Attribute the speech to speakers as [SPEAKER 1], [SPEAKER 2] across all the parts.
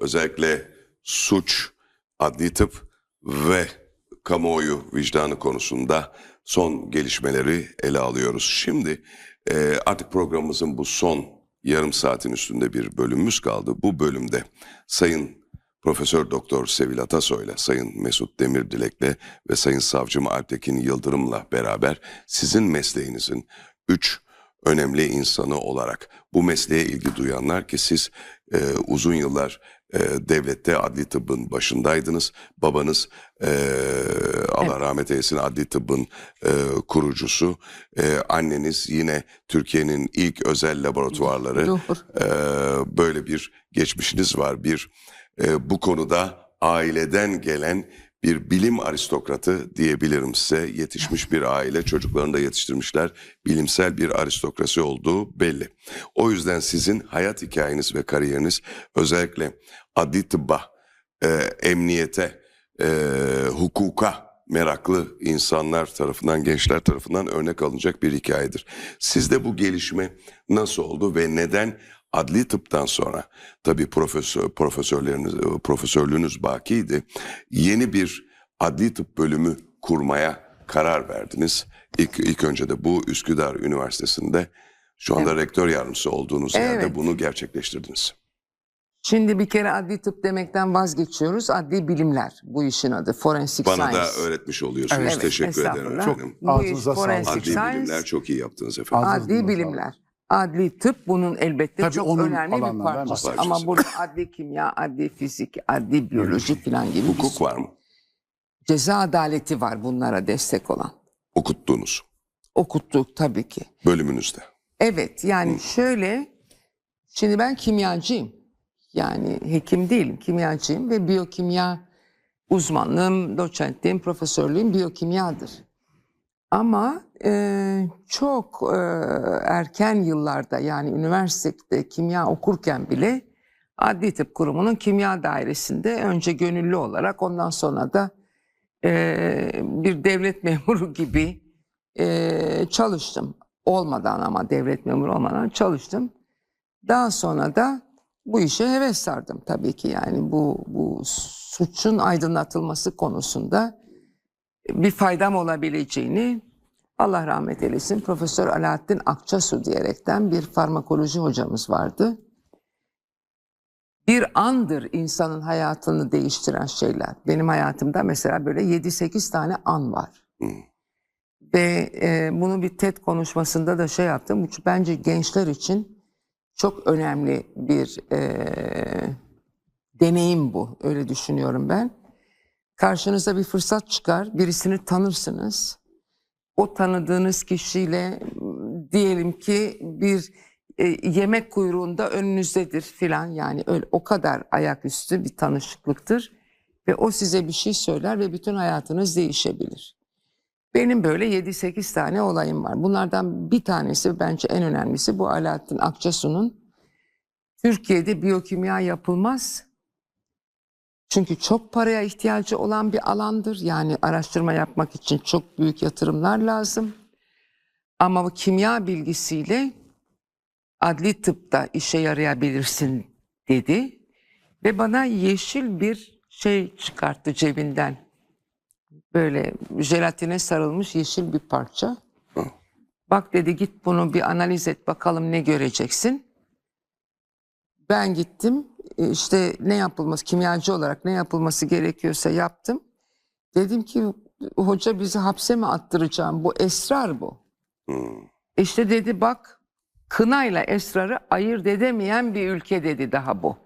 [SPEAKER 1] özellikle suç, adli tıp ve kamuoyu vicdanı konusunda son gelişmeleri ele alıyoruz. Şimdi e, artık programımızın bu son yarım saatin üstünde bir bölümümüz kaldı. Bu bölümde Sayın Profesör Doktor Sevil Atasoy'la, Sayın Mesut Demirdilek'le ve Sayın Savcım Alptekin Yıldırım'la beraber sizin mesleğinizin üç önemli insanı olarak bu mesleğe ilgi duyanlar ki siz e, uzun yıllar e, devlette adli tıbbın başındaydınız. Babanız e, Allah rahmet eylesin adli tıbbın e, kurucusu. E, anneniz yine Türkiye'nin ilk özel laboratuvarları.
[SPEAKER 2] Doğru.
[SPEAKER 1] Ee, böyle bir geçmişiniz var. Bir e, bu konuda aileden gelen bir bilim aristokratı diyebilirim size. Yetişmiş bir aile, çocuklarını da yetiştirmişler. Bilimsel bir aristokrasi olduğu belli. O yüzden sizin hayat hikayeniz ve kariyeriniz özellikle adli tıbba, e, emniyete, e, hukuka meraklı insanlar tarafından, gençler tarafından örnek alınacak bir hikayedir. Sizde bu gelişme nasıl oldu ve neden adli tıptan sonra tabii profesör profesörleriniz profesörlüğünüz bakiydi. Yeni bir adli tıp bölümü kurmaya karar verdiniz. İlk, ilk önce de bu Üsküdar Üniversitesi'nde şu anda rektör yardımcısı olduğunuz yerde
[SPEAKER 2] Evet.
[SPEAKER 1] bunu gerçekleştirdiniz.
[SPEAKER 2] Şimdi bir kere adli tıp demekten vazgeçiyoruz. Adli bilimler bu işin adı. Forensic
[SPEAKER 1] Bana
[SPEAKER 2] science.
[SPEAKER 1] da öğretmiş oluyorsunuz.
[SPEAKER 2] Evet,
[SPEAKER 1] Teşekkür ederim efendim.
[SPEAKER 2] Bu iş
[SPEAKER 3] Ağzınıza sağlık.
[SPEAKER 2] forensic
[SPEAKER 1] Adli
[SPEAKER 2] science.
[SPEAKER 1] bilimler çok iyi yaptınız efendim.
[SPEAKER 2] Adli bilimler. Adli tıp bunun elbette
[SPEAKER 3] Tabii
[SPEAKER 2] çok
[SPEAKER 3] onun
[SPEAKER 2] önemli bir
[SPEAKER 3] alanlarından
[SPEAKER 2] parçası. Ama burada adli kimya, adli fizik, adli biyoloji falan gibi bir
[SPEAKER 1] Hukuk
[SPEAKER 2] sürü
[SPEAKER 1] var mı?
[SPEAKER 2] ceza adaleti var bunlara destek olan.
[SPEAKER 1] Okuttuğunuz
[SPEAKER 2] Okuttuk tabii ki.
[SPEAKER 1] bölümünüzde.
[SPEAKER 2] Evet yani şöyle şimdi ben kimyacıyım. Yani hekim değilim kimyacıyım ve biyokimya uzmanlığım, doçentliğim, profesörlüğüm biyokimyadır. Ama e, çok e, erken yıllarda yani üniversitede kimya okurken bile Adli Tıp Kurumu'nun kimya dairesinde önce gönüllü olarak ondan sonra da e, bir devlet memuru gibi e, çalıştım. Olmadan ama devlet memuru olmadan çalıştım. Daha sonra da bu işe heves sardım tabii ki yani bu, bu suçun aydınlatılması konusunda bir faydam olabileceğini Allah rahmet eylesin Profesör Alaaddin Akçasu diyerekten bir farmakoloji hocamız vardı. Bir andır insanın hayatını değiştiren şeyler. Benim hayatımda mesela böyle 7-8 tane an var.
[SPEAKER 1] Hı.
[SPEAKER 2] Ve e, bunu bir TED konuşmasında da şey yaptım. Bu Bence gençler için çok önemli bir e, deneyim bu. Öyle düşünüyorum ben. Karşınıza bir fırsat çıkar, birisini tanırsınız. O tanıdığınız kişiyle diyelim ki bir e, yemek kuyruğunda önünüzdedir filan yani öyle o kadar ayaküstü bir tanışıklıktır ve o size bir şey söyler ve bütün hayatınız değişebilir. Benim böyle 7-8 tane olayım var. Bunlardan bir tanesi bence en önemlisi bu Alaaddin Akçasu'nun Türkiye'de biyokimya yapılmaz. Çünkü çok paraya ihtiyacı olan bir alandır. Yani araştırma yapmak için çok büyük yatırımlar lazım. Ama bu kimya bilgisiyle adli tıpta işe yarayabilirsin dedi. Ve bana yeşil bir şey çıkarttı cebinden. Böyle jelatine sarılmış yeşil bir parça. Bak dedi git bunu bir analiz et bakalım ne göreceksin. Ben gittim işte ne yapılması kimyacı olarak ne yapılması gerekiyorsa yaptım. Dedim ki hoca bizi hapse mi attıracağım bu esrar bu.
[SPEAKER 1] Hı.
[SPEAKER 2] İşte dedi bak kınayla esrarı ayırt edemeyen bir ülke dedi daha bu.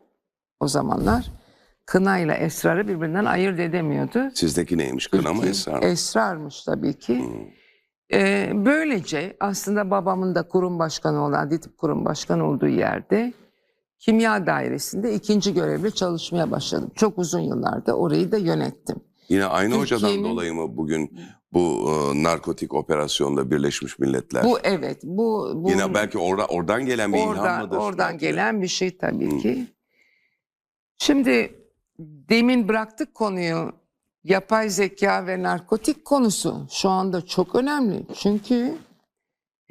[SPEAKER 2] O zamanlar kınayla esrarı birbirinden ayırt edemiyordu.
[SPEAKER 1] Sizdeki neymiş? Kına mı esrar mı?
[SPEAKER 2] Esrarmış tabii ki.
[SPEAKER 1] Hı.
[SPEAKER 2] Ee, böylece aslında babamın da kurum başkanı olan, Adli Tıp Kurum Başkanı olduğu yerde kimya dairesinde ikinci görevle çalışmaya başladım. Çok uzun yıllarda orayı da yönettim.
[SPEAKER 1] Yine aynı hocadan dolayı mı bugün bu e, narkotik operasyonda Birleşmiş Milletler?
[SPEAKER 2] Bu evet, bu, bu
[SPEAKER 1] Yine belki orada oradan gelen bir ilham
[SPEAKER 2] oradan,
[SPEAKER 1] mıdır?
[SPEAKER 2] oradan
[SPEAKER 1] belki
[SPEAKER 2] gelen bir şey tabii
[SPEAKER 1] Hı.
[SPEAKER 2] ki. Şimdi demin bıraktık konuyu yapay zeka ve narkotik konusu şu anda çok önemli. Çünkü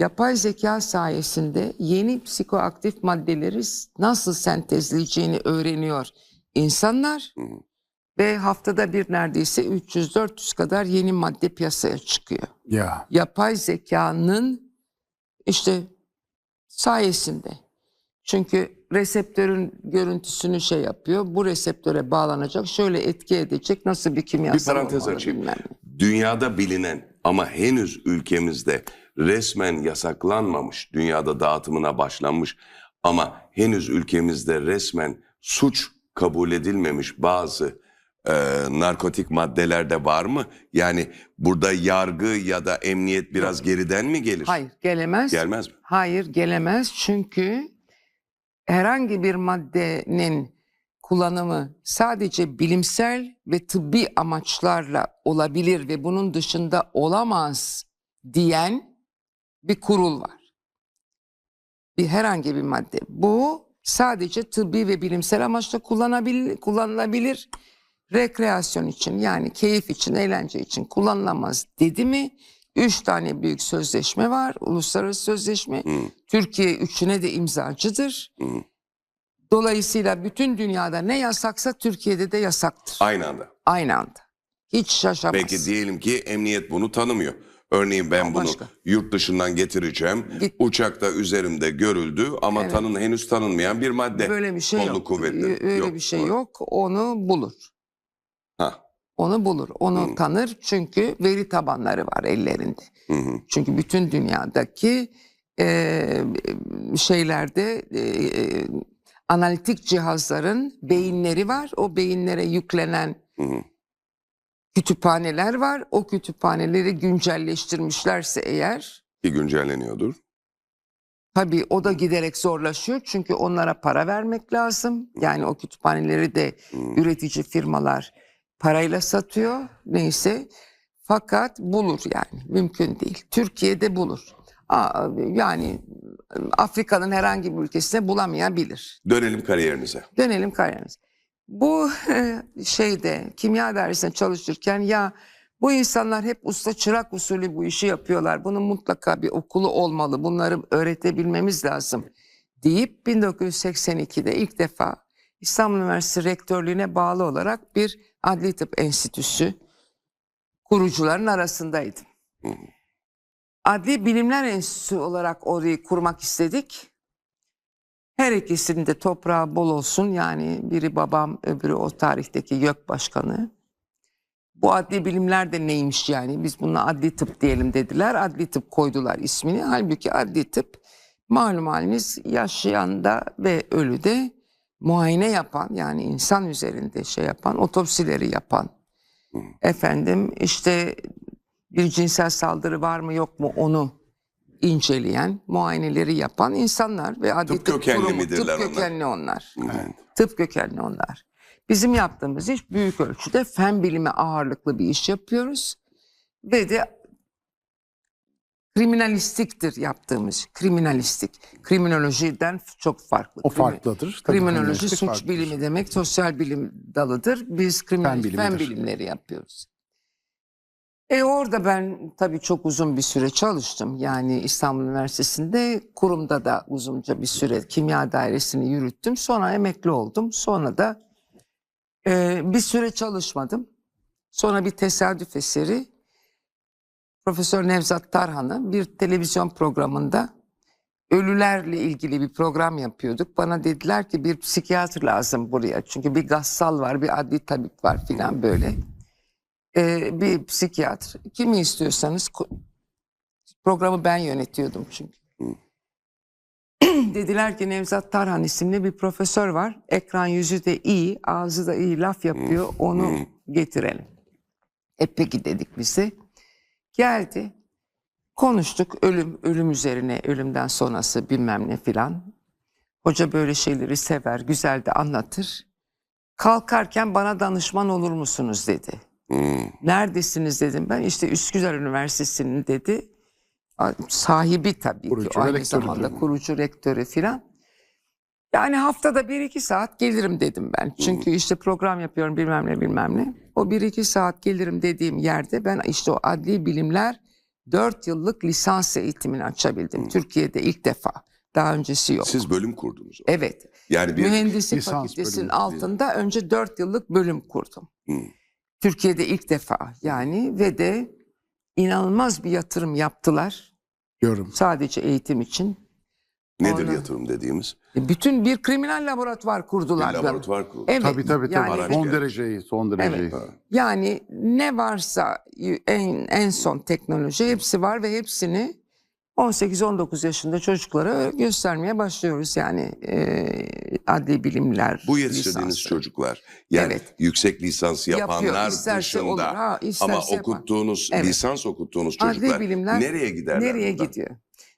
[SPEAKER 2] yapay zeka sayesinde yeni psikoaktif maddeleri nasıl sentezleyeceğini öğreniyor insanlar
[SPEAKER 1] Hı.
[SPEAKER 2] ve haftada bir neredeyse 300-400 kadar yeni madde piyasaya çıkıyor.
[SPEAKER 3] Ya.
[SPEAKER 2] Yapay zekanın işte sayesinde. Çünkü reseptörün görüntüsünü şey yapıyor. Bu reseptöre bağlanacak. Şöyle etki edecek. Nasıl bir kimyasal
[SPEAKER 1] Bir parantez açayım.
[SPEAKER 2] bilmem.
[SPEAKER 1] Dünyada bilinen ama henüz ülkemizde resmen yasaklanmamış, dünyada dağıtımına başlanmış ama henüz ülkemizde resmen suç kabul edilmemiş bazı e, narkotik maddeler de var mı? Yani burada yargı ya da emniyet biraz geriden mi gelir?
[SPEAKER 2] Hayır gelemez.
[SPEAKER 1] Gelmez mi?
[SPEAKER 2] Hayır gelemez çünkü herhangi bir maddenin kullanımı sadece bilimsel ve tıbbi amaçlarla olabilir ve bunun dışında olamaz diyen bir kurul var. Bir herhangi bir madde. Bu sadece tıbbi ve bilimsel amaçla kullanabilir, kullanılabilir. Rekreasyon için yani keyif için, eğlence için kullanılamaz dedi mi? Üç tane büyük sözleşme var, uluslararası sözleşme.
[SPEAKER 1] Hı.
[SPEAKER 2] Türkiye üçüne de imzacıdır.
[SPEAKER 1] Hı.
[SPEAKER 2] Dolayısıyla bütün dünyada ne yasaksa Türkiye'de de yasaktır.
[SPEAKER 1] Aynı anda.
[SPEAKER 2] Aynı anda. Hiç şaşamaz.
[SPEAKER 1] Peki diyelim ki emniyet bunu tanımıyor. Örneğin ben
[SPEAKER 2] Aa,
[SPEAKER 1] bunu
[SPEAKER 2] başka.
[SPEAKER 1] yurt dışından getireceğim.
[SPEAKER 2] Git.
[SPEAKER 1] Uçakta üzerimde görüldü ama
[SPEAKER 2] Evet.
[SPEAKER 1] tanın henüz tanınmayan bir madde.
[SPEAKER 2] Böyle bir şey
[SPEAKER 1] Kolluk
[SPEAKER 2] yok.
[SPEAKER 1] kuvvetleri.
[SPEAKER 2] Öyle
[SPEAKER 1] Yok.
[SPEAKER 2] bir şey yok. Onu bulur.
[SPEAKER 1] Ha.
[SPEAKER 2] Onu bulur. Onu
[SPEAKER 1] Hı.
[SPEAKER 2] tanır çünkü veri tabanları var ellerinde.
[SPEAKER 1] Hı hı.
[SPEAKER 2] Çünkü bütün dünyadaki e, şeylerde e, analitik cihazların beyinleri var. O beyinlere yüklenen
[SPEAKER 1] Hı hı.
[SPEAKER 2] Kütüphaneler var. O kütüphaneleri güncelleştirmişlerse eğer
[SPEAKER 1] Ki güncelleniyordur.
[SPEAKER 2] tabii o da giderek zorlaşıyor. Çünkü onlara para vermek lazım. Yani o kütüphaneleri de
[SPEAKER 1] Hı.
[SPEAKER 2] üretici firmalar parayla satıyor. Neyse. Fakat bulur yani. Mümkün değil. Türkiye'de bulur. Aa, yani Afrika'nın herhangi bir ülkesinde bulamayabilir.
[SPEAKER 1] Dönelim kariyerinize.
[SPEAKER 2] Dönelim kariyerimize. Bu şeyde kimya dersinde çalışırken ya bu insanlar hep usta çırak usulü bu işi yapıyorlar. Bunun mutlaka bir okulu olmalı. Bunları öğretebilmemiz lazım deyip 1982'de ilk defa İstanbul Üniversitesi Rektörlüğü'ne bağlı olarak bir adli tıp enstitüsü kurucuların arasındaydım. Adli Bilimler Enstitüsü olarak orayı kurmak istedik. Her ikisinin de toprağı bol olsun. Yani biri babam, öbürü o tarihteki YÖK başkanı. Bu adli bilimler de neymiş yani? Biz buna adli tıp diyelim dediler. Adli tıp koydular ismini. Halbuki adli tıp malum haliniz yaşayanda ve ölüde muayene yapan yani insan üzerinde şey yapan, otopsileri yapan. Efendim işte bir cinsel saldırı var mı yok mu onu inceleyen, muayeneleri yapan insanlar ve adli
[SPEAKER 1] Tıp kökenli
[SPEAKER 2] kurumu-
[SPEAKER 1] midirler
[SPEAKER 2] tıp
[SPEAKER 1] onlar?
[SPEAKER 2] kökenli onlar.
[SPEAKER 1] Evet.
[SPEAKER 2] Tıp kökenli onlar. Bizim yaptığımız iş büyük ölçüde fen bilimi ağırlıklı bir iş yapıyoruz. Ve de kriminalistiktir yaptığımız. Kriminalistik. Kriminolojiden çok farklı.
[SPEAKER 3] O farklıdır. Tabii
[SPEAKER 2] Kriminoloji suç
[SPEAKER 3] farklıdır.
[SPEAKER 2] bilimi demek, sosyal bilim dalıdır. Biz kriminal,
[SPEAKER 3] Fen
[SPEAKER 2] fen, bilimleri yapıyoruz. E orada ben tabii çok uzun bir süre çalıştım. Yani İstanbul Üniversitesi'nde kurumda da uzunca bir süre kimya dairesini yürüttüm. Sonra emekli oldum. Sonra da e, bir süre çalışmadım. Sonra bir tesadüf eseri Profesör Nevzat Tarhan'ı bir televizyon programında ölülerle ilgili bir program yapıyorduk. Bana dediler ki bir psikiyatr lazım buraya. Çünkü bir gassal var, bir adli tabip var filan böyle. Ee, bir psikiyatr. Kimi istiyorsanız programı ben yönetiyordum çünkü. Dediler ki Nevzat Tarhan isimli bir profesör var. Ekran yüzü de iyi, ağzı da iyi laf yapıyor. Onu getirelim. E peki dedik bize. Geldi. Konuştuk ölüm, ölüm üzerine, ölümden sonrası bilmem ne filan. Hoca böyle şeyleri sever, güzel de anlatır. Kalkarken bana danışman olur musunuz dedi. Neredesiniz dedim ben. İşte Üsküdar Üniversitesi'nin dedi. Sahibi tabii
[SPEAKER 3] Kurucu
[SPEAKER 2] ki aynı zamanda
[SPEAKER 3] tabii.
[SPEAKER 2] kurucu rektörü filan. Yani haftada bir iki saat gelirim dedim ben. Çünkü işte program yapıyorum bilmem ne bilmem ne. O bir iki saat gelirim dediğim yerde ben işte o adli bilimler dört yıllık lisans eğitimini açabildim. Türkiye'de ilk defa. Daha öncesi yok.
[SPEAKER 1] Siz bölüm kurdunuz.
[SPEAKER 2] Evet.
[SPEAKER 1] Yani bir
[SPEAKER 2] Mühendislik fakültesinin altında önce 4 yıllık bölüm kurdum.
[SPEAKER 1] Hı.
[SPEAKER 2] Türkiye'de ilk defa yani ve de inanılmaz bir yatırım yaptılar
[SPEAKER 3] Diyorum.
[SPEAKER 2] sadece eğitim için.
[SPEAKER 1] nedir
[SPEAKER 2] Ona-
[SPEAKER 1] yatırım dediğimiz?
[SPEAKER 2] Bütün bir kriminal laboratuvar
[SPEAKER 1] Bir
[SPEAKER 2] kurdular.
[SPEAKER 1] laboratuvar kurulu.
[SPEAKER 2] Evet.
[SPEAKER 3] Tabii tabii tabii.
[SPEAKER 2] Yani,
[SPEAKER 3] son dereceyi, son dereceyi.
[SPEAKER 2] Evet. yani ne varsa en, en son teknoloji hepsi var ve hepsini 18-19 yaşında çocuklara göstermeye başlıyoruz. Yani e, adli bilimler.
[SPEAKER 1] Bu yetiştirdiğiniz
[SPEAKER 2] lisansı.
[SPEAKER 1] çocuklar yani
[SPEAKER 2] Evet.
[SPEAKER 1] yüksek lisans yapanlar
[SPEAKER 2] Yapıyor,
[SPEAKER 1] dışında
[SPEAKER 2] olur, ha,
[SPEAKER 1] ama
[SPEAKER 2] yapar.
[SPEAKER 1] okuttuğunuz
[SPEAKER 2] Evet.
[SPEAKER 1] lisans okuttuğunuz
[SPEAKER 2] Adli
[SPEAKER 1] çocuklar
[SPEAKER 2] bilimler
[SPEAKER 1] nereye giderler?
[SPEAKER 2] Nereye
[SPEAKER 1] buradan?
[SPEAKER 2] gidiyor?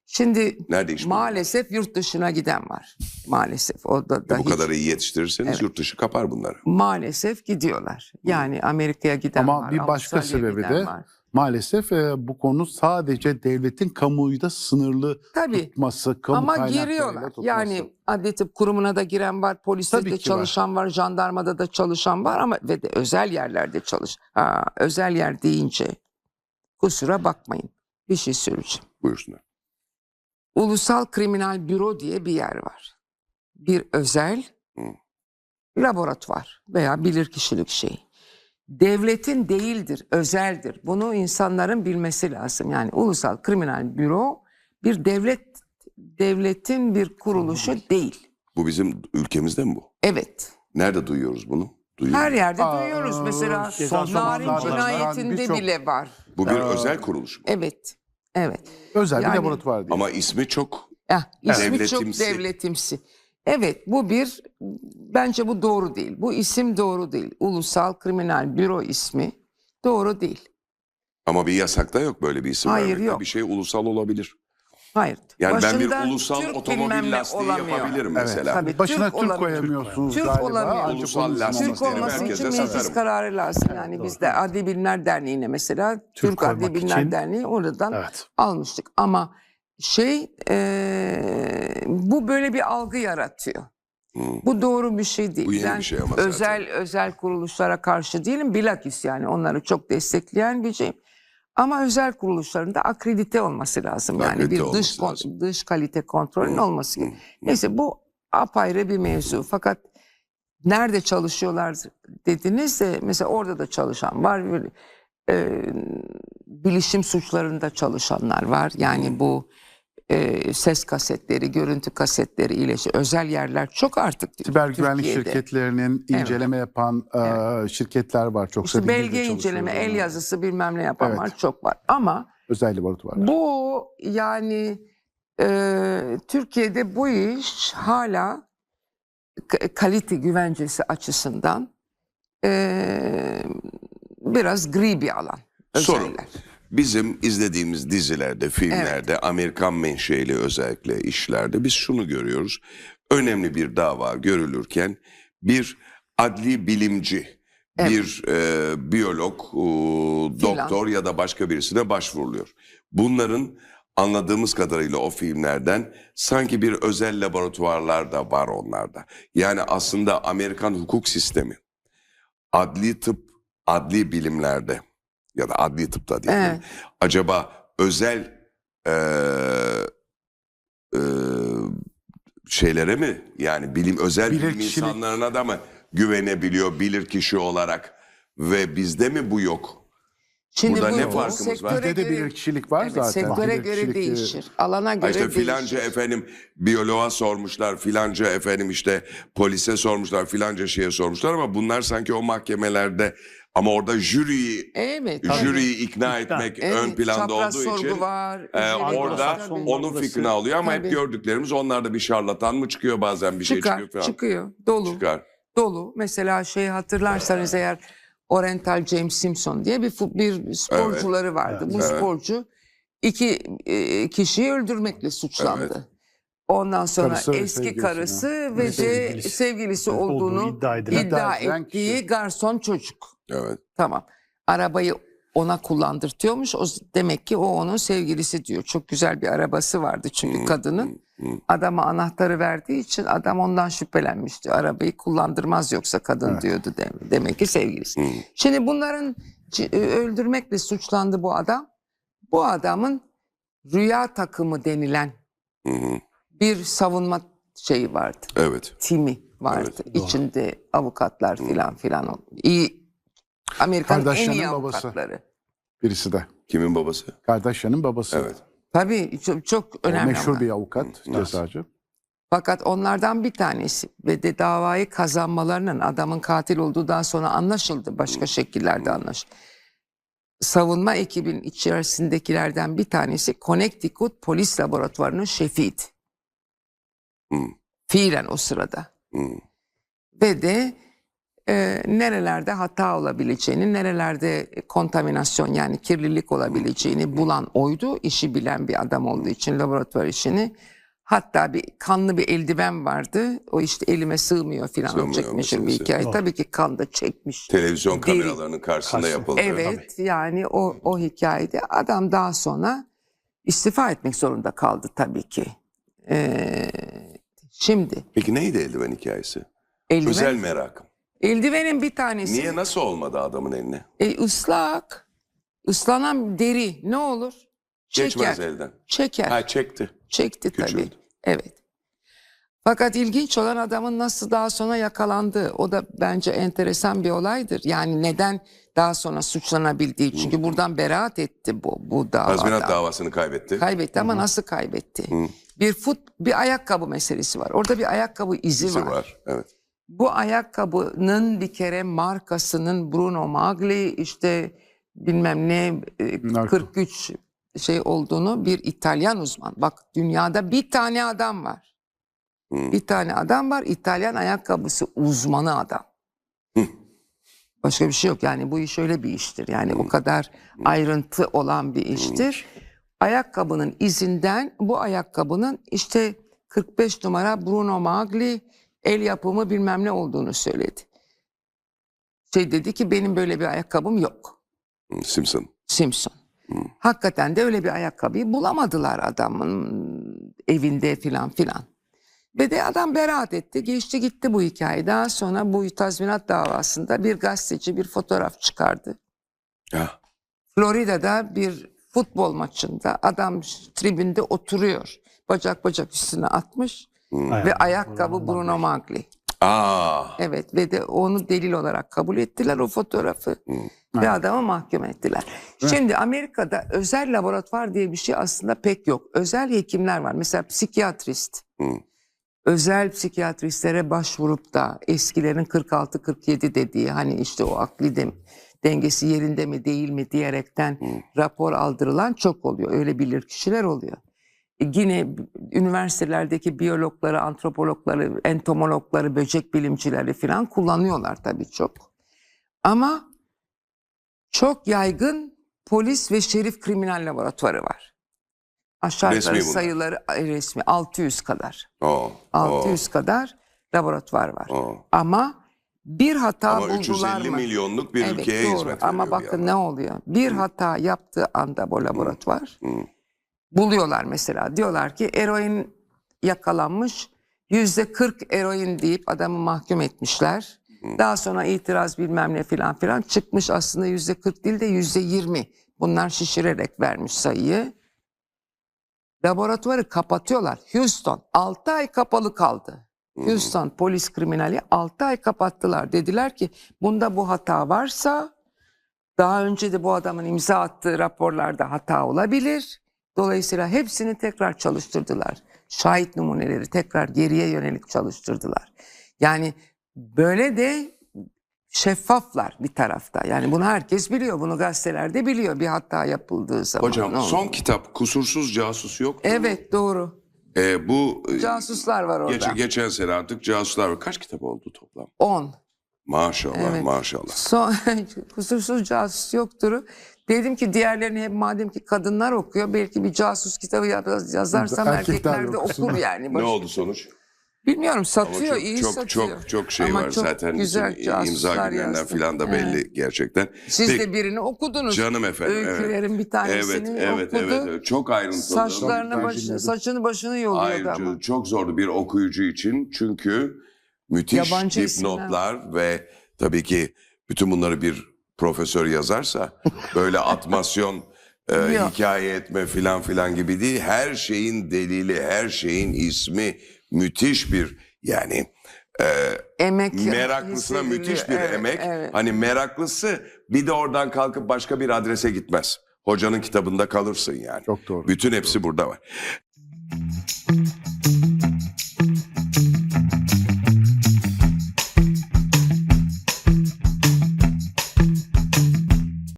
[SPEAKER 2] Şimdi
[SPEAKER 1] Nerede iş
[SPEAKER 2] maalesef yurt dışına giden var. Maalesef o da, da
[SPEAKER 1] Bu
[SPEAKER 2] hiç-
[SPEAKER 1] kadar iyi yetiştirirseniz
[SPEAKER 2] Evet.
[SPEAKER 1] yurt dışı kapar bunları.
[SPEAKER 2] maalesef gidiyorlar. Yani Amerika'ya giden
[SPEAKER 3] Ama
[SPEAKER 2] var.
[SPEAKER 3] bir başka sebebi de
[SPEAKER 2] var.
[SPEAKER 3] Maalesef e, bu konu sadece devletin kamuoyu sınırlı
[SPEAKER 2] Tabii.
[SPEAKER 3] tutması, kamu
[SPEAKER 2] Ama giriyorlar.
[SPEAKER 3] tutması.
[SPEAKER 2] Yani adli tıp kurumuna da giren var, poliste
[SPEAKER 3] Tabii
[SPEAKER 2] de
[SPEAKER 3] ki var.
[SPEAKER 2] çalışan var. jandarmada da çalışan var ama ve de özel yerlerde çalış. Ha, özel yer deyince kusura bakmayın. Bir şey söyleyeceğim.
[SPEAKER 1] Buyursunlar.
[SPEAKER 2] Ulusal Kriminal Büro diye bir yer var. Bir özel
[SPEAKER 1] Hı.
[SPEAKER 2] laboratuvar veya bilirkişilik şeyi. Devletin değildir, özeldir. Bunu insanların bilmesi lazım. Yani Ulusal Kriminal Büro bir devlet devletin bir kuruluşu değil.
[SPEAKER 1] Bu bizim ülkemizde mi bu?
[SPEAKER 2] Evet.
[SPEAKER 1] Nerede duyuyoruz bunu? Duyuyor
[SPEAKER 2] Her yerde
[SPEAKER 3] Aa,
[SPEAKER 2] duyuyoruz. Mesela
[SPEAKER 3] son
[SPEAKER 2] narin cinayetinde
[SPEAKER 3] birçok-
[SPEAKER 2] bile var.
[SPEAKER 1] Bu bir
[SPEAKER 3] Aa.
[SPEAKER 1] özel kuruluş mu?
[SPEAKER 2] Evet. Evet.
[SPEAKER 3] Özel
[SPEAKER 2] Yani-
[SPEAKER 3] bir laboratuvar değil.
[SPEAKER 1] Ama ismi çok
[SPEAKER 2] Eh, ismi
[SPEAKER 1] Devletimsi.
[SPEAKER 2] çok devletimsi. Evet bu bir bence bu doğru değil. Bu isim doğru değil. Ulusal Kriminal Büro ismi doğru değil.
[SPEAKER 1] ama bir yasakta yok böyle bir isim
[SPEAKER 2] Hayır,
[SPEAKER 1] vermekte.
[SPEAKER 2] yok.
[SPEAKER 1] Bir şey ulusal olabilir.
[SPEAKER 2] Hayır.
[SPEAKER 1] Yani ben bir ulusal
[SPEAKER 2] Türk bilmem
[SPEAKER 1] otomobil
[SPEAKER 2] ne
[SPEAKER 1] lastiği
[SPEAKER 2] olamıyor.
[SPEAKER 1] yapabilirim
[SPEAKER 3] Evet.
[SPEAKER 1] mesela.
[SPEAKER 2] Tabii,
[SPEAKER 3] Başına
[SPEAKER 2] Türk
[SPEAKER 3] Türk,
[SPEAKER 2] olamıyor.
[SPEAKER 3] koyamıyorsunuz
[SPEAKER 2] Türk
[SPEAKER 3] galiba.
[SPEAKER 2] olamıyor.
[SPEAKER 3] Ancak
[SPEAKER 1] Ulusal lastik
[SPEAKER 2] Türk
[SPEAKER 1] Olması
[SPEAKER 2] olması
[SPEAKER 1] herkese
[SPEAKER 2] için meclis
[SPEAKER 1] satarım.
[SPEAKER 2] kararı lazım. Yani biz de Adli Bilimler Derneği'ne mesela Türk, Adli
[SPEAKER 3] koymak
[SPEAKER 2] Bilimler
[SPEAKER 3] için-
[SPEAKER 2] Derneği oradan
[SPEAKER 3] Evet.
[SPEAKER 2] almıştık. Ama şey eee, bu böyle bir algı yaratıyor.
[SPEAKER 1] Hı.
[SPEAKER 2] Bu doğru bir şey değil.
[SPEAKER 1] Bu yeni
[SPEAKER 2] ben
[SPEAKER 1] bir şey ama zaten.
[SPEAKER 2] özel özel kuruluşlara karşı değilim. Bilakis yani onları çok destekleyen bir şeyim. Ama özel kuruluşların da akredite olması lazım. Yani
[SPEAKER 1] Akredite
[SPEAKER 2] bir
[SPEAKER 1] olması
[SPEAKER 2] dış
[SPEAKER 1] lazım.
[SPEAKER 2] dış kalite kontrolünün olması
[SPEAKER 1] Hı,
[SPEAKER 2] gerekiyor. Neyse bu apayrı bir mevzu. Fakat nerede çalışıyorlar dediniz de mesela orada da çalışan var. Böyle, e, bilişim suçlarında çalışanlar var. Yani bu e, ses kasetleri, görüntü kasetleri ile şey- özel yerler çok artık.
[SPEAKER 3] Siber güvenlik
[SPEAKER 2] Türkiye'de.
[SPEAKER 3] şirketlerinin
[SPEAKER 2] Evet.
[SPEAKER 3] inceleme yapan e, şirketler var. Çok
[SPEAKER 2] İşte belge inceleme,
[SPEAKER 3] çalışıyorlar.
[SPEAKER 2] el yazısı bilmem ne yapan
[SPEAKER 3] Evet.
[SPEAKER 2] var çok var. Ama
[SPEAKER 3] Özel laboratuvarlar.
[SPEAKER 2] bu yani e, Türkiye'de bu iş hala kalite güvencesi açısından e, biraz gri bir alan.
[SPEAKER 1] Sorun. Bizim izlediğimiz dizilerde, filmlerde, Amerikan menşeli özellikle işlerde biz şunu görüyoruz. Önemli bir dava görülürken bir adli bilimci,
[SPEAKER 2] Evet.
[SPEAKER 1] bir e, biyolog, e, doktor ya da başka birisine başvuruluyor. Bunların anladığımız kadarıyla o filmlerden sanki bir özel laboratuvarlar da var onlarda. Yani aslında Amerikan hukuk sistemi adli tıp, adli bilimlerde ya da adli tıpta diyelim.
[SPEAKER 2] Evet.
[SPEAKER 1] Acaba özel eee, eee, şeylere mi yani bilim özel
[SPEAKER 3] Bilir
[SPEAKER 1] bilim
[SPEAKER 3] kişilik.
[SPEAKER 1] insanlarına da mı güvenebiliyor bilir kişi olarak ve bizde mi bu yok? Burada
[SPEAKER 2] bu
[SPEAKER 1] ne farkımız var?
[SPEAKER 2] sektöre
[SPEAKER 3] de
[SPEAKER 2] göre-
[SPEAKER 3] bilirkişilik var
[SPEAKER 2] Evet,
[SPEAKER 3] zaten.
[SPEAKER 2] sektöre göre
[SPEAKER 3] e,
[SPEAKER 2] değişir. Alana göre
[SPEAKER 1] işte filanca
[SPEAKER 2] değişir.
[SPEAKER 1] efendim biyoloğa sormuşlar, filanca efendim işte polise sormuşlar, filanca şeye sormuşlar ama bunlar sanki o mahkemelerde ama orada jüriyi
[SPEAKER 2] Evet.
[SPEAKER 1] jüriyi ikna etmek
[SPEAKER 2] Evet,
[SPEAKER 1] ön planda olduğu
[SPEAKER 2] sorgu
[SPEAKER 1] için
[SPEAKER 2] var.
[SPEAKER 1] e, orada
[SPEAKER 2] var, tabii.
[SPEAKER 1] onun fikrini alıyor ama
[SPEAKER 2] Tabii.
[SPEAKER 1] hep gördüklerimiz onlarda bir şarlatan mı çıkıyor bazen bir şey
[SPEAKER 2] çıkar,
[SPEAKER 1] çıkıyor falan.
[SPEAKER 2] çıkıyor. Dolu.
[SPEAKER 1] Çıkar.
[SPEAKER 2] dolu. Mesela şey hatırlarsanız eğer Oriental James Simpson diye bir bir sporcuları vardı. Bu
[SPEAKER 1] Evet.
[SPEAKER 2] sporcu iki e, kişiyi öldürmekle suçlandı. Ondan sonra
[SPEAKER 3] Karısı
[SPEAKER 2] eski karısı
[SPEAKER 3] mi?
[SPEAKER 2] ve de
[SPEAKER 4] Sevgilisi.
[SPEAKER 2] sevgilisi
[SPEAKER 4] Olduğu
[SPEAKER 2] olduğunu
[SPEAKER 4] iddia edilen.
[SPEAKER 2] iddia ettiği
[SPEAKER 3] kişi.
[SPEAKER 2] garson çocuk.
[SPEAKER 1] Evet.
[SPEAKER 2] Tamam. Arabayı ona kullandırtıyormuş. O demek ki o onun sevgilisi diyor. Çok güzel bir arabası vardı çünkü kadının. Adama anahtarı verdiği için adam ondan şüphelenmişti. Arabayı kullandırmaz yoksa kadın
[SPEAKER 3] Evet.
[SPEAKER 2] diyordu dem- demek ki sevgilisi. Şimdi bunların e, öldürmekle suçlandı bu adam. Bu adamın rüya takımı denilen bir savunma şeyi vardı.
[SPEAKER 1] Evet.
[SPEAKER 2] Timi vardı. İçinde avukatlar filan filan. İyi Amerikan en iyi
[SPEAKER 3] babası.
[SPEAKER 2] avukatları.
[SPEAKER 3] Birisi de.
[SPEAKER 1] Kimin babası?
[SPEAKER 3] Kardashian'ın babası.
[SPEAKER 1] Evet.
[SPEAKER 2] Tabii çok, çok
[SPEAKER 3] O
[SPEAKER 2] önemli.
[SPEAKER 3] meşhur
[SPEAKER 2] ama.
[SPEAKER 3] bir avukat, cezacı.
[SPEAKER 2] Fakat onlardan bir tanesi ve de davayı kazanmalarının adamın katil olduğundan sonra anlaşıldı. Başka şekillerde anlaşıldı. Savunma ekibin içerisindekilerden bir tanesi Connecticut Polis Laboratuvarı'nın şefiydi.
[SPEAKER 1] Hı.
[SPEAKER 2] Fiilen o sırada.
[SPEAKER 1] Hı.
[SPEAKER 2] Ve de e, nerelerde hata olabileceğini, nerelerde kontaminasyon yani kirlilik olabileceğini bulan oydu. İşi bilen bir adam olduğu için laboratuvar işini. Hatta bir kanlı bir eldiven vardı. O işte elime sığmıyor filan. Çekmişim bir hikaye. Tabii ki kan da çekmiş.
[SPEAKER 1] Televizyon
[SPEAKER 2] Deri.
[SPEAKER 1] kameralarının karşısında
[SPEAKER 3] Karşı-
[SPEAKER 1] yapıldı.
[SPEAKER 2] Evet yani o, o hikayede adam daha sonra istifa etmek zorunda kaldı tabii ki. Ee, şimdi
[SPEAKER 1] Peki neydi eldiven hikayesi?
[SPEAKER 2] eldiven,
[SPEAKER 1] Özel merakım.
[SPEAKER 2] Eldivenin bir tanesi
[SPEAKER 1] Niye nasıl olmadı adamın eline?
[SPEAKER 2] E, ıslak. Islanan deri ne olur? Çeker.
[SPEAKER 1] Geçmez elden.
[SPEAKER 2] Çeker.
[SPEAKER 1] Ha çekti.
[SPEAKER 2] Çekti tabii.
[SPEAKER 1] Küçüldü.
[SPEAKER 2] Evet. Fakat ilginç olan adamın nasıl daha sonra yakalandığı. O da bence enteresan bir olaydır. Yani neden daha sonra suçlanabildiği. Çünkü buradan beraat etti bu, bu davadan.
[SPEAKER 1] Tazminat davasını kaybetti.
[SPEAKER 2] Kaybetti ama nasıl kaybetti? Bir fut, bir ayakkabı meselesi var. Orada bir ayakkabı izi,
[SPEAKER 1] İzi
[SPEAKER 2] var.
[SPEAKER 1] var. Evet.
[SPEAKER 2] Bu ayakkabının bir kere markasının Bruno Magli işte bilmem ne e,
[SPEAKER 3] Narko.
[SPEAKER 2] 43 şey olduğunu bir İtalyan uzman. Bak dünyada bir tane adam var. Bir tane adam var İtalyan ayakkabısı uzmanı adam. Başka bir şey yok yani bu iş öyle bir iştir. Yani o kadar ayrıntı olan bir iştir. Ayakkabının izinden bu ayakkabının işte 45 numara Bruno Magli el yapımı bilmem ne olduğunu söyledi. Şey dedi ki benim böyle bir ayakkabım yok.
[SPEAKER 1] Simpson.
[SPEAKER 2] Simpson. Hakikaten de öyle bir ayakkabıyı bulamadılar adamın evinde filan filan. Ve de adam beraat etti. Geçti gitti bu hikaye. Daha sonra bu tazminat davasında bir gazeteci bir fotoğraf çıkardı.
[SPEAKER 1] Ya.
[SPEAKER 2] Florida'da bir futbol maçında adam tribünde oturuyor. Bacak bacak üstüne atmış ve ayakkabı Bruno Magli.
[SPEAKER 1] Aa.
[SPEAKER 2] Evet ve de onu delil olarak kabul ettiler o fotoğrafı ve adamı mahkum ettiler. Şimdi Amerika'da özel laboratuvar diye bir şey aslında pek yok. Özel hekimler var. Mesela psikiyatrist.
[SPEAKER 1] Hı.
[SPEAKER 2] Özel psikiyatristlere başvurup da eskilerin 46-47 dediği hani işte o akli dem- dengesi yerinde mi değil mi diyerekten rapor aldırılan çok oluyor. Öyle bilir kişiler oluyor. Yine üniversitelerdeki biyologları, antropologları, entomologları, böcek bilimcileri falan kullanıyorlar tabii çok. Ama çok yaygın polis ve şerif kriminal laboratuvarı var. Aşağı yukarı sayıları ay, resmi 600 kadar.
[SPEAKER 1] Oo.
[SPEAKER 2] 600 kadar laboratuvar var.
[SPEAKER 1] Oo.
[SPEAKER 2] Ama bir hata
[SPEAKER 1] Ama
[SPEAKER 2] buldular
[SPEAKER 1] 350
[SPEAKER 2] mı?
[SPEAKER 1] milyonluk bir
[SPEAKER 2] evet,
[SPEAKER 1] ülkeye
[SPEAKER 2] doğru.
[SPEAKER 1] hizmet
[SPEAKER 2] Ama bakın ne oluyor? Bir hata yaptığı anda bu laboratuvar
[SPEAKER 1] Hı.
[SPEAKER 2] Buluyorlar mesela. Diyorlar ki eroin yakalanmış. Yüzde 40 eroin deyip adamı mahkum etmişler. Daha sonra itiraz bilmem ne filan filan çıkmış aslında yüzde 40 değil de yüzde 20. Bunlar şişirerek vermiş sayıyı. Laboratuvarı kapatıyorlar. Houston 6 ay kapalı kaldı. Houston polis kriminali 6 ay kapattılar. Dediler ki bunda bu hata varsa daha önce de bu adamın imza attığı raporlarda hata olabilir. Dolayısıyla hepsini tekrar çalıştırdılar. Şahit numuneleri tekrar geriye yönelik çalıştırdılar. Yani böyle de şeffaflar bir tarafta. Yani bunu herkes biliyor. Bunu gazetelerde biliyor bir hata yapıldığı zaman.
[SPEAKER 1] Hocam son kitap Kusursuz Casus yok.
[SPEAKER 2] Evet doğru.
[SPEAKER 1] Ee, bu e,
[SPEAKER 2] Casuslar var orada.
[SPEAKER 1] geç- geçen sene artık casuslar var. Kaç kitap oldu toplam?
[SPEAKER 2] 10.
[SPEAKER 1] Maşallah
[SPEAKER 2] Evet.
[SPEAKER 1] maşallah.
[SPEAKER 2] Son, kusursuz casus yoktur. Dedim ki diğerlerini hep madem ki kadınlar okuyor belki bir casus kitabı yaz- yazarsam
[SPEAKER 3] Erkekler
[SPEAKER 2] erkekler de
[SPEAKER 3] okusun.
[SPEAKER 2] okur yani.
[SPEAKER 1] Ne
[SPEAKER 2] Baş-
[SPEAKER 1] oldu sonuç?
[SPEAKER 2] Bilmiyorum
[SPEAKER 1] Ama
[SPEAKER 2] satıyor
[SPEAKER 1] çok,
[SPEAKER 2] iyi
[SPEAKER 1] çok,
[SPEAKER 2] satıyor.
[SPEAKER 1] çok çok şey
[SPEAKER 2] Ama
[SPEAKER 1] var
[SPEAKER 2] çok
[SPEAKER 1] zaten
[SPEAKER 2] güzel
[SPEAKER 1] bizim imza günlerinden filan da belli
[SPEAKER 2] Evet.
[SPEAKER 1] gerçekten.
[SPEAKER 2] Siz
[SPEAKER 1] Peki,
[SPEAKER 2] de birini okudunuz.
[SPEAKER 1] Canım efendim. evet.
[SPEAKER 2] Öykülerin bir tanesini
[SPEAKER 1] Evet, evet,
[SPEAKER 2] okudu.
[SPEAKER 1] evet, evet. Çok ayrıntılı.
[SPEAKER 2] Saçlarını başını, saçını başını yoluyordu
[SPEAKER 1] Ayrıca
[SPEAKER 2] ama.
[SPEAKER 1] çok zordu bir okuyucu için çünkü müthiş
[SPEAKER 2] Yabancı isimler.
[SPEAKER 1] dipnotlar ve tabii ki bütün bunları bir profesör yazarsa böyle atmasyon e, hikaye etme filan filan gibi değil. Her şeyin delili, her şeyin ismi müthiş bir yani e,
[SPEAKER 2] Emek
[SPEAKER 1] meraklısına müthiş bir
[SPEAKER 2] Evet,
[SPEAKER 1] emek.
[SPEAKER 2] evet.
[SPEAKER 1] Hani meraklısı bir de oradan kalkıp başka bir adrese gitmez. Hocanın kitabında kalırsın yani.
[SPEAKER 3] Çok doğru.
[SPEAKER 1] Bütün hepsi burada var.